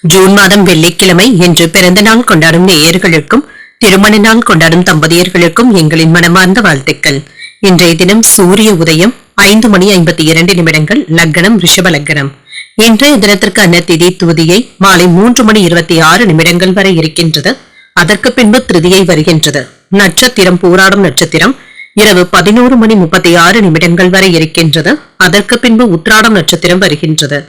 June மாதம் வெள்ளிக்கிழமை என்று பிறந்த நாள் கொண்டாடும் நேயர்களுக்கும் திருமண நாள் கொண்டாடும் தம்பதியர்களுக்கும் எங்களின் மனமார்ந்த வாழ்த்துக்கள். இன்றைய தினம் சூரிய உதயம் ஐந்து மணி ஐம்பத்தி இரண்டு நிமிடங்கள் லக்னம் ரிஷப லக்னம். இன்றைய தினத்திற்கான திதி துதியை மாலை மூன்று மணி இருபத்தி ஆறு நிமிடங்கள் வரை இருக்கின்றது. அதற்கு பின்பு திருதியை வருகின்றது. நட்சத்திரம் போராடும் நட்சத்திரம் இரவு பதினோரு மணி முப்பத்தி ஆறு நிமிடங்கள் வரை இருக்கின்றது. அதற்கு பின்பு உத்ராடம் நட்சத்திரம் வருகின்றது.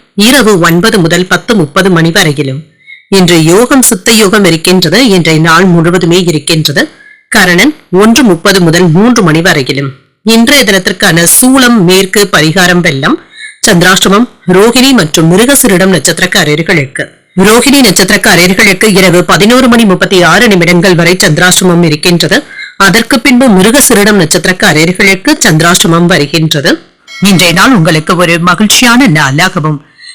இரவு ஒன்பது முதல் பத்து முப்பது மணி வரையிலும். இன்று யோகம் சுத்த யோகம் இருக்கின்றது இன்றைய நாள் முழுவதுமே இருக்கின்றது. கரணன் ஒன்று முப்பது முதல் மூன்று மணி வரையிலும். இன்றைய தினத்திற்கான சூளம் மேற்கு பரிகாரம் வெள்ளம் சந்திராஷ்டமம் ரோஹிணி மற்றும் மிருகசிரிடம் நட்சத்திரக்காரர்களுக்கு. ரோஹிணி நட்சத்திரக்காரர்களுக்கு இரவு பதினோரு மணி முப்பத்தி ஆறு நிமிடங்கள் வரை சந்திராஷ்டமம் இருக்கின்றது. அதற்கு பின்பு மிருகசிரிடம் நட்சத்திரக்காரர்களுக்கு சந்திராஷ்டமம் வருகின்றது. இன்றைய நாள் உங்களுக்கு ஒரு மகிழ்ச்சியான நாளாகவும்